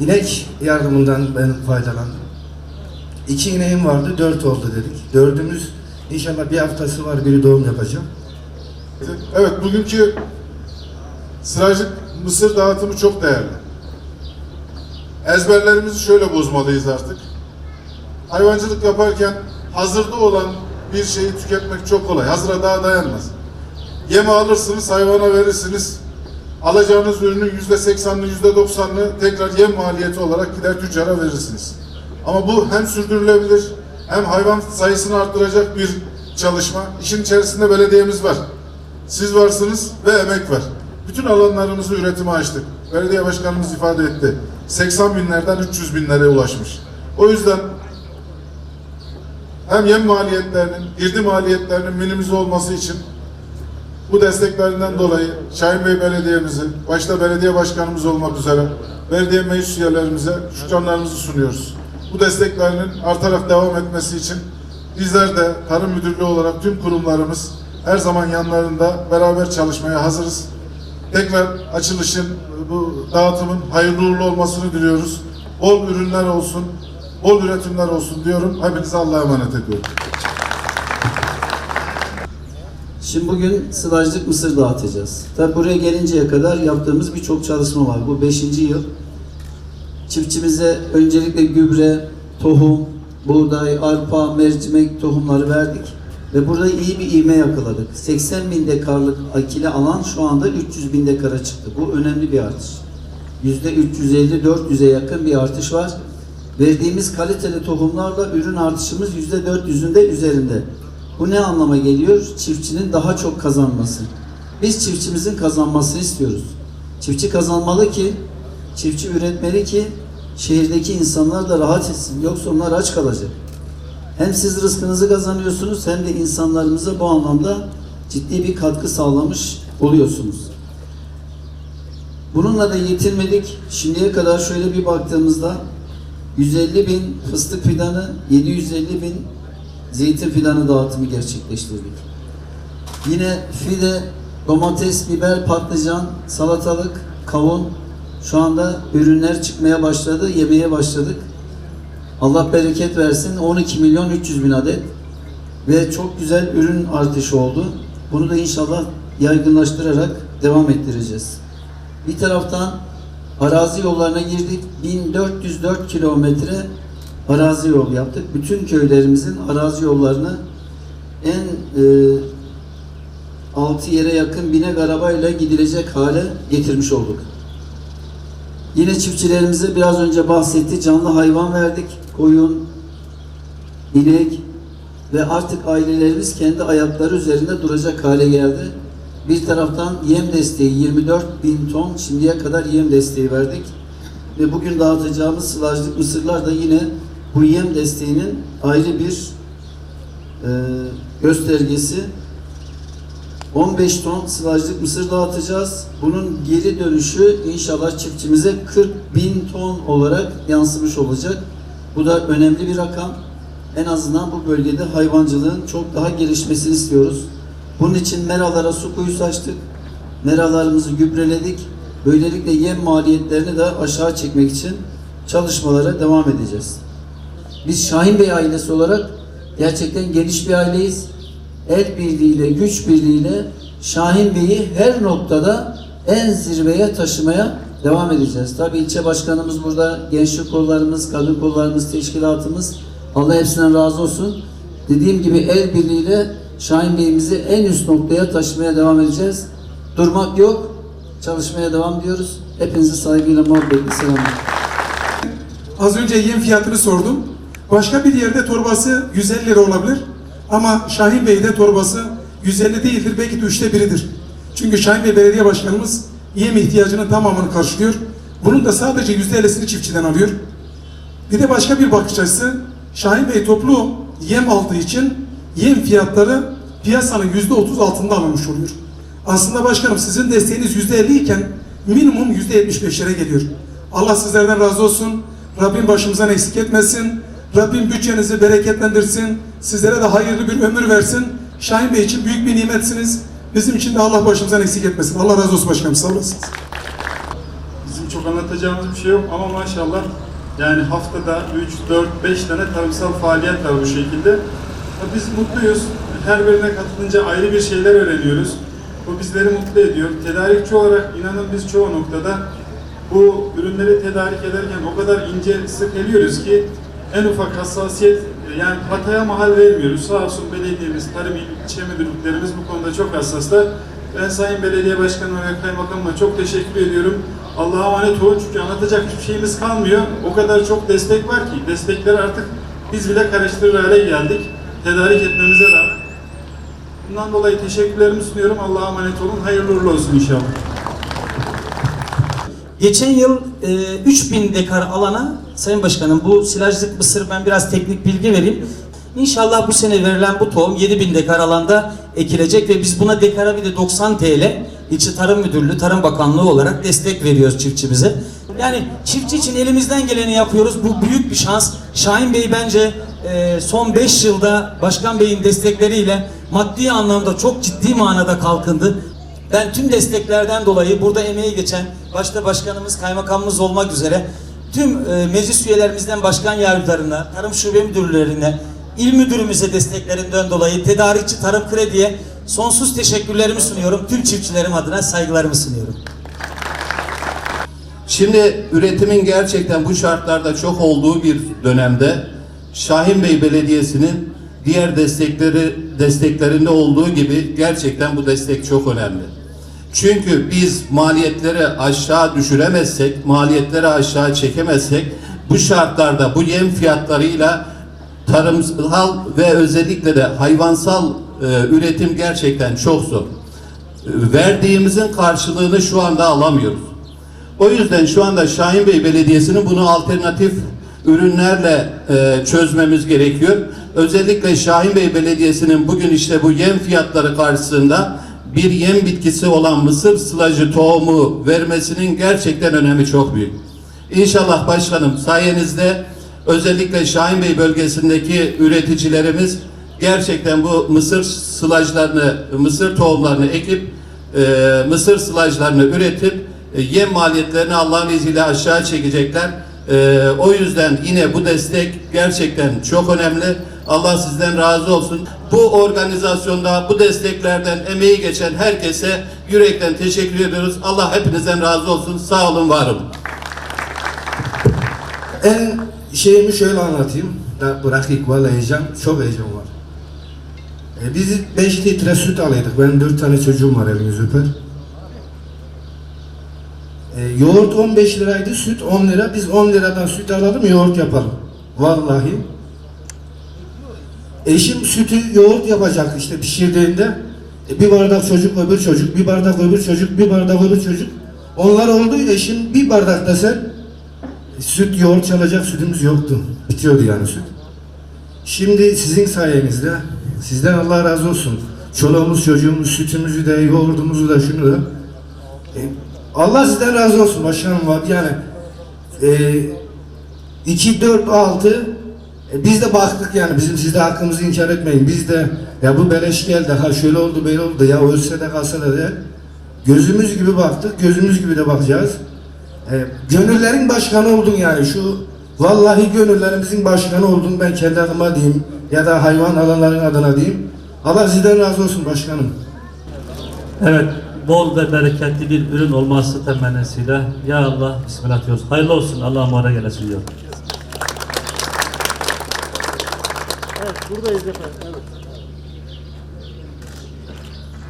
İnek yardımından ben faydalandım. İki ineğim vardı, dört oldu dedik. Dördümüz inşallah bir haftası var, biri doğum yapacak. Evet, bugünkü sıracık mısır dağıtımı çok değerli. Ezberlerimizi şöyle bozmalıyız artık. Hayvancılık yaparken hazırda olan bir şeyi tüketmek çok kolay. Hazıra daha dayanmaz. Yemi alırsınız, hayvana verirsiniz. Alacağınız ürünün yüzde seksanını, yüzde doksanını tekrar yem maliyeti olarak gider tüccara verirsiniz. Ama bu hem sürdürülebilir hem hayvan sayısını arttıracak bir çalışma. İşin içerisinde belediyemiz var. Siz varsınız ve emek var. Bütün alanlarımızı üretime açtık. Belediye başkanımız ifade etti. 80 binlerden 300 binlere ulaşmış. O yüzden hem yem maliyetlerinin, girdi maliyetlerinin minimize olması için bu desteklerinden dolayı Şahin Bey Belediye'mizi, başta belediye başkanımız olmak üzere belediye meclis üyelerimize şükranlarımızı sunuyoruz. Bu desteklerinin artarak devam etmesi için bizler de Tarım Müdürlüğü olarak tüm kurumlarımız her zaman yanlarında beraber çalışmaya hazırız. Tekrar açılışın, bu dağıtımın hayırlı uğurlu olmasını diliyoruz. Bol ürünler olsun, bol üretimler olsun diyorum. Hepinize Allah'a emanet ediyorum. Şimdi bugün sıvacılık mısır dağıtacağız. Tabi buraya gelinceye kadar yaptığımız birçok çalışma var. Bu beşinci yıl. Çiftçimize öncelikle gübre, tohum, buğday, arpa, mercimek tohumları verdik. Ve burada iyi bir ivme yakaladık. 80 bin dekarlık akile alan şu anda 300 bin dekara çıktı. Bu önemli bir artış. Yüzde 350-400'e yakın bir artış var. Verdiğimiz kaliteli tohumlarla ürün artışımız yüzde 400'ün de üzerinde. Bu ne anlama geliyor? Çiftçinin daha çok kazanması. Biz çiftçimizin kazanmasını istiyoruz. Çiftçi kazanmalı ki, çiftçi üretmeli ki şehirdeki insanlar da rahat etsin. Yoksa onlar aç kalacak. Hem siz rızkınızı kazanıyorsunuz hem de insanlarımıza bu anlamda ciddi bir katkı sağlamış oluyorsunuz. Bununla da yetinmedik. Şimdiye kadar şöyle bir baktığımızda 150 bin fıstık fidanı, 750 bin zeytin fidanı dağıtımı gerçekleştirdik. Yine fide, domates, biber, patlıcan, salatalık, kavun şu anda ürünler çıkmaya başladı, yemeye başladık. Allah bereket versin 12 milyon 300 bin adet ve çok güzel ürün artışı oldu. Bunu da inşallah yaygınlaştırarak devam ettireceğiz. Bir taraftan arazi yollarına girdik. 1404 kilometre arazi yol yaptık. Bütün köylerimizin arazi yollarını en e, altı yere yakın binek arabayla gidilecek hale getirmiş olduk. Yine çiftçilerimize biraz önce bahsetti canlı hayvan verdik. Koyun, inek ve artık ailelerimiz kendi ayakları üzerinde duracak hale geldi. Bir taraftan yem desteği 24 bin ton şimdiye kadar yem desteği verdik. Ve bugün dağıtacağımız sılajlık mısırlar da yine bu yem desteğinin ayrı bir e, göstergesi. 15 ton sılajlık mısır dağıtacağız. Bunun geri dönüşü inşallah çiftçimize 40 bin ton olarak yansımış olacak. Bu da önemli bir rakam. En azından bu bölgede hayvancılığın çok daha gelişmesini istiyoruz. Bunun için meralara su kuyusu açtık. Meralarımızı gübreledik. Böylelikle yem maliyetlerini de aşağı çekmek için çalışmalara devam edeceğiz. Biz Şahin Bey ailesi olarak gerçekten geniş bir aileyiz. El birliğiyle, güç birliğiyle Şahin Bey'i her noktada en zirveye taşımaya devam edeceğiz. Tabii ilçe başkanımız burada, gençlik kollarımız, kadın kollarımız, teşkilatımız. Allah hepsinden razı olsun. Dediğim gibi el birliğiyle Şahin Bey'imizi en üst noktaya taşımaya devam edeceğiz. Durmak yok, çalışmaya devam diyoruz. Hepinizi saygıyla, muhabbetle selamlar. Az önce yem fiyatını sordum. Başka bir yerde torbası 150 lira olabilir. Ama Şahin Bey'de torbası 150 değildir. Belki de üçte biridir. Çünkü Şahin Bey Belediye Başkanımız yem ihtiyacının tamamını karşılıyor. Bunun da sadece yüzde ellisini çiftçiden alıyor. Bir de başka bir bakış açısı. Şahin Bey toplu yem aldığı için yem fiyatları piyasanın yüzde otuz altında alınmış oluyor. Aslında başkanım sizin desteğiniz yüzde elli iken minimum yüzde yetmiş beşlere geliyor. Allah sizlerden razı olsun. Rabbim başımızdan eksik etmesin. Rabbim bütçenizi bereketlendirsin. Sizlere de hayırlı bir ömür versin. Şahin Bey için büyük bir nimetsiniz. Bizim için de Allah başımızdan eksik etmesin. Allah razı olsun başkanım. Sağ olasınız. Bizim çok anlatacağımız bir şey yok ama maşallah yani haftada 3, 4, 5 tane tarımsal faaliyet var bu şekilde. Biz mutluyuz. Her birine katılınca ayrı bir şeyler öğreniyoruz. Bu bizleri mutlu ediyor. Tedarikçi olarak inanın biz çoğu noktada bu ürünleri tedarik ederken o kadar ince sık ki en ufak hassasiyet yani hataya mahal vermiyoruz. Sağ olsun belediyemiz, tarım il ilçe müdürlüklerimiz bu konuda çok hassaslar. Ben Sayın Belediye Başkanı ve Kaymakamıma çok teşekkür ediyorum. Allah'a emanet olun çünkü anlatacak hiçbir şeyimiz kalmıyor. O kadar çok destek var ki destekleri artık biz bile karıştırır hale geldik. Tedarik etmemize rağmen. Bundan dolayı teşekkürlerimi sunuyorum. Allah'a emanet olun. Hayırlı uğurlu olsun inşallah. Geçen yıl e, 3000 dekar alana Sayın Başkanım bu silajlık mısır ben biraz teknik bilgi vereyim. İnşallah bu sene verilen bu tohum 7000 dekar alanda ekilecek ve biz buna dekara bir de 90 TL İlçe Tarım Müdürlüğü Tarım Bakanlığı olarak destek veriyoruz çiftçimize. Yani çiftçi için elimizden geleni yapıyoruz. Bu büyük bir şans. Şahin Bey bence e, son 5 yılda Başkan Bey'in destekleriyle maddi anlamda çok ciddi manada kalkındı. Ben tüm desteklerden dolayı burada emeği geçen başta başkanımız, kaymakamımız olmak üzere tüm e, meclis üyelerimizden başkan yardımcılarına, tarım şube müdürlerine, il müdürümüze desteklerinden dolayı tedarikçi tarım krediye sonsuz teşekkürlerimi sunuyorum. Tüm çiftçilerim adına saygılarımı sunuyorum. Şimdi üretimin gerçekten bu şartlarda çok olduğu bir dönemde Şahin Bey Belediyesi'nin diğer destekleri desteklerinde olduğu gibi gerçekten bu destek çok önemli. Çünkü biz maliyetleri aşağı düşüremezsek, maliyetleri aşağı çekemezsek bu şartlarda bu yem fiyatlarıyla tarımsal ve özellikle de hayvansal e, üretim gerçekten çok zor. Verdiğimizin karşılığını şu anda alamıyoruz. O yüzden şu anda Şahin Bey Belediyesi'nin bunu alternatif ürünlerle e, çözmemiz gerekiyor. Özellikle Şahin Bey Belediyesi'nin bugün işte bu yem fiyatları karşısında bir yem bitkisi olan mısır sılacı tohumu vermesinin gerçekten önemi çok büyük. İnşallah başkanım sayenizde özellikle Şahin Bey bölgesindeki üreticilerimiz gerçekten bu mısır sılajlarını, mısır tohumlarını ekip e, mısır sılajlarını üretip e, yem maliyetlerini Allah'ın izniyle aşağı çekecekler. E, o yüzden yine bu destek gerçekten çok önemli. Allah sizden razı olsun. Bu organizasyonda bu desteklerden emeği geçen herkese yürekten teşekkür ediyoruz. Allah hepinizden razı olsun. Sağ olun, var olun. En şeyimi şöyle anlatayım. Da bırakık vallahi heyecan, çok heyecan var. E, biz 5 litre süt alıyorduk. Benim 4 tane çocuğum var eliniz öper. E, yoğurt 15 liraydı, süt 10 lira. Biz 10 liradan süt alalım, yoğurt yapalım. Vallahi. Eşim sütü yoğurt yapacak işte pişirdiğinde. E, bir bardak çocuk, öbür çocuk, bir bardak öbür çocuk, bir bardak öbür çocuk. Onlar oldu, eşim bir bardak desen süt yoğurt çalacak sütümüz yoktu. Bitiyordu yani süt. Şimdi sizin sayenizde sizden Allah razı olsun. Çoluğumuz, çocuğumuz, sütümüzü de, yoğurdumuzu da, şunu da. E, Allah sizden razı olsun başkanım var. Yani e, 2, 4, 6 e, biz de baktık yani bizim siz de hakkımızı inkar etmeyin. Biz de ya bu beleş geldi ha şöyle oldu böyle oldu ya ölse de kalsa da de gözümüz gibi baktık gözümüz gibi de bakacağız. E, gönüllerin başkanı oldun yani şu vallahi gönüllerimizin başkanı oldun ben kendi adıma diyeyim ya da hayvan alanların adına diyeyim. Allah sizden razı olsun başkanım. Evet, bol ve bereketli bir ürün olması temennisiyle Ya Allah Bismillah diyoruz. Hayırlı olsun, Allah'a emanet eylesin diyor. Buradayız efendim. Evet.